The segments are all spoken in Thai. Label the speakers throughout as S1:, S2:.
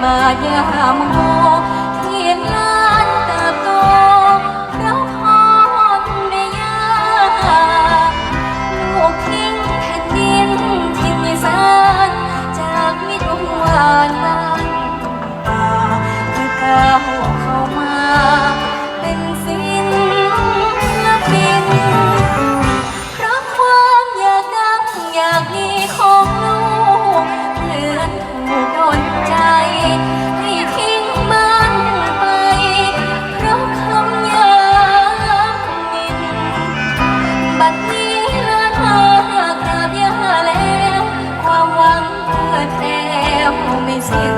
S1: มาอย่ามโมเทียนลา กราบยาแล้ว ความหวังเกิดแล้ไม่สิ้น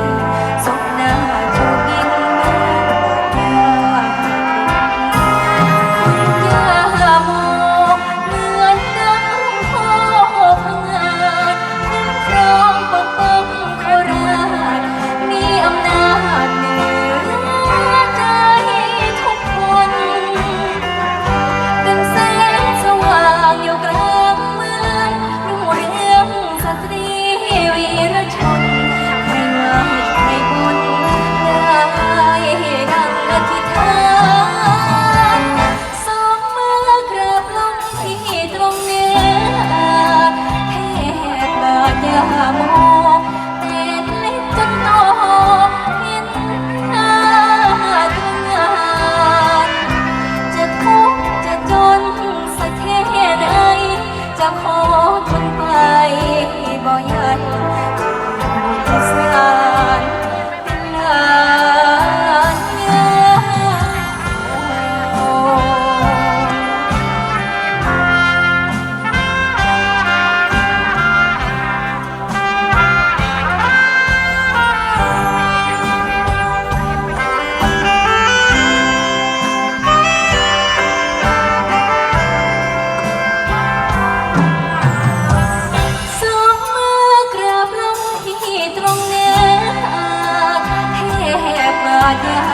S1: 我的。